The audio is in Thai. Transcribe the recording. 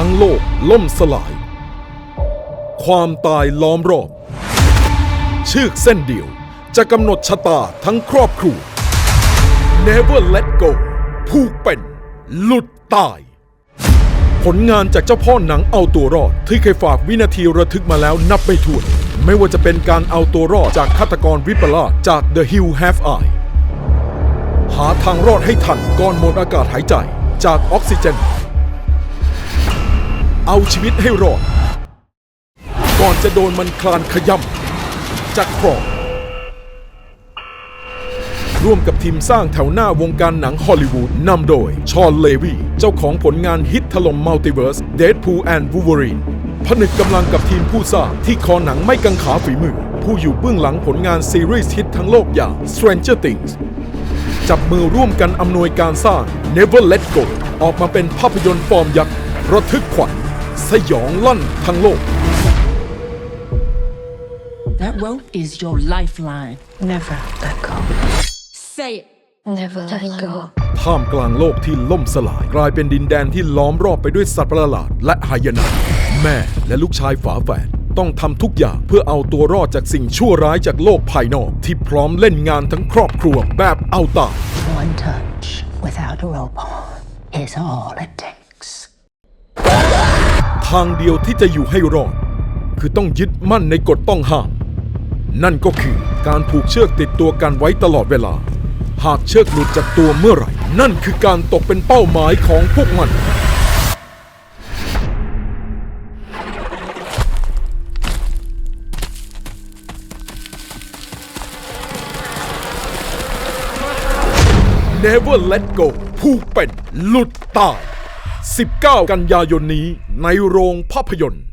ทั้งโลกล่มสลาย ความตายล้อมรอบ ชื่อเส้นเดียวจะกำหนดชะตาทั้งครอบครัว Never let go ผู้เป็น หลุดตาย ผลงานจากเจ้าพ่อหนังเอาตัวรอด ที่เคยฝากวินาทีระทึกมาแล้วนับไม่ถ้วน ไม่ว่าจะเป็นการเอาตัวรอดจากฆาตกรวิปลาสจาก The Hill Have Eye หาทางรอดให้ทันก่อนหมดอากาศหายใจจากออกซิเจน เอาชีวิตให้รอด ก่อนจะโดนมันคลานขย่ำจากรองร่วมกับทีมสร้างแถวหน้าวงการหนังฮอลลีวูดนำโดย ชอนเลวี เจ้าของผลงานฮิตถล่มมัลติเวิร์ส Deadpool and Wolverine ผนึกกำลังกับทีมผู้สร้างที่คอหนังไม่กังขาฝีมือ ผู้อยู่เบื้องหลังผลงานซีรีส์ฮิตทั้งโลกอย่าง Stranger Things จับมือร่วมกันอำนวยการสร้าง Never Let Go ออกมาเป็นภาพยนตร์ฟอร์มยักษ์ระทึกขวัญ สยองลั่นทั้งโลก That rope is your lifeline. Never let go. Say it. Never let go. ท่ามกลางโลกที่ล่มสลาย กลายเป็นดินแดนที่ล้อมรอบไปด้วยสัตว์ประหลาดและหายนะแม่และลูกชายฝาแฝดต้องทำทุกอย่างเพื่อเอาตัวรอดจากสิ่งชั่วร้ายจากโลกภายนอก ที่พร้อมเล่นงานทั้งครอบครัวแบบเอาตาย One touch without a rope on is all it takes. ทางเดียวที่จะอยู่ให้รอด คือต้องยึดมั่นในกฎต้องห้าม นั่นก็คือการผูกเชือกติดตัวกันไว้ตลอดเวลา หากเชือกหลุดจากตัวเมื่อไหร่ นั่นคือการตกเป็นเป้าหมายของพวกมัน Never Let Go ผู้เป็นหลุดตาย 19 กันยายนนี้ในโรงภาพยนตร์